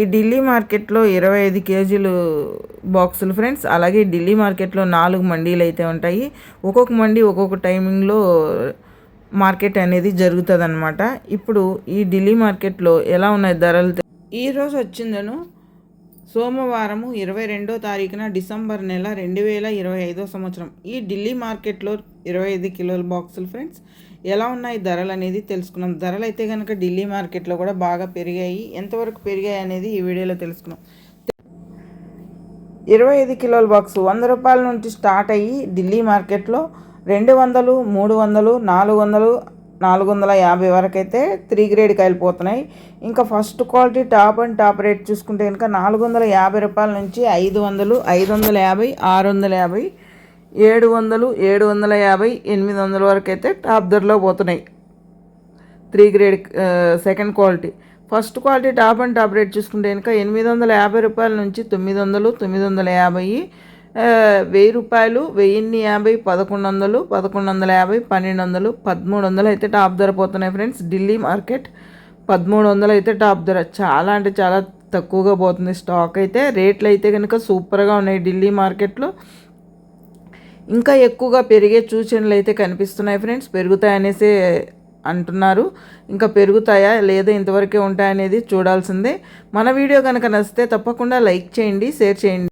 ఈ ఢిల్లీ మార్కెట్లో ఇరవై ఐదు కేజీలు బాక్సులు ఫ్రెండ్స్. అలాగే ఢిల్లీ మార్కెట్లో నాలుగు మండీలు అయితే ఉంటాయి. ఒక్కొక్క మండీ ఒక్కొక్క టైమింగ్లో మార్కెట్ అనేది జరుగుతుంది అనమాట ఇప్పుడు ఈ ఢిల్లీ మార్కెట్లో ఎలా ఉన్నాయి ధరలు? ఈరోజు వచ్చిందను. సోమవారము ఇరవై రెండో తారీఖున డిసెంబర్ నెల రెండు వేల ఇరవై ఐదో సంవత్సరం. ఈ ఢిల్లీ మార్కెట్లో ఇరవై ఐదు కిలోల బాక్సులు ఫ్రెండ్స్ ఎలా ఉన్నాయి ధరలు అనేది తెలుసుకున్నాం ధరలు అయితే కనుక ఢిల్లీ మార్కెట్లో కూడా బాగా పెరిగాయి. ఎంతవరకు పెరిగాయి అనేది ఈ వీడియోలో తెలుసుకున్నాం ఇరవై ఐదు కిలోల బాక్స్ వంద రూపాయల నుంచి స్టార్ట్ అయ్యి ఢిల్లీ మార్కెట్లో రెండు వందలు మూడు వందలు నాలుగు వందలు నాలుగు వందల యాభై వరకు అయితే త్రీ గ్రేడ్ కాయలు పోతున్నాయి ఇంకా first quality top and top rate చూసుకుంటే కనుక నాలుగు వందల యాభై రూపాయల నుంచి ఐదు వందలు ఐదు వందల యాభై ఆరు వందల యాభై ఏడు వందలు ఏడు వందల యాభై ఎనిమిది వందల వరకు అయితే టాప్ ధరలో పోతున్నాయి. Three grade second quality. First quality top and top rate చూసుకుంటే కనుక ఎనిమిది వందల యాభై రూపాయల నుంచి తొమ్మిది వందలు తొమ్మిది వందల యాభై వెయ్యి రూపాయలు వెయ్యిన్ని యాభై పదకొండు వందలు పదకొండు వందల యాభై పన్నెండు వందలు పదమూడు వందలు అయితే టాప్ ధర పోతున్నాయి ఫ్రెండ్స్. ఢిల్లీ మార్కెట్ పదమూడు వందలు అయితే టాప్ ధర. చాలా అంటే చాలా తక్కువగా పోతుంది స్టాక్ అయితే. రేట్లు అయితే కనుక సూపర్గా ఉన్నాయి ఢిల్లీ మార్కెట్లో. ఇంకా ఎక్కువగా పెరిగే సూచనలు అయితే కనిపిస్తున్నాయి ఫ్రెండ్స్. పెరుగుతాయనేసి అంటున్నారు. ఇంకా పెరుగుతాయా లేదా ఇంతవరకే ఉంటాయనేది చూడాల్సిందే. మన వీడియో కనుక నచ్చితే తప్పకుండా లైక్ చేయండి షేర్ చేయండి.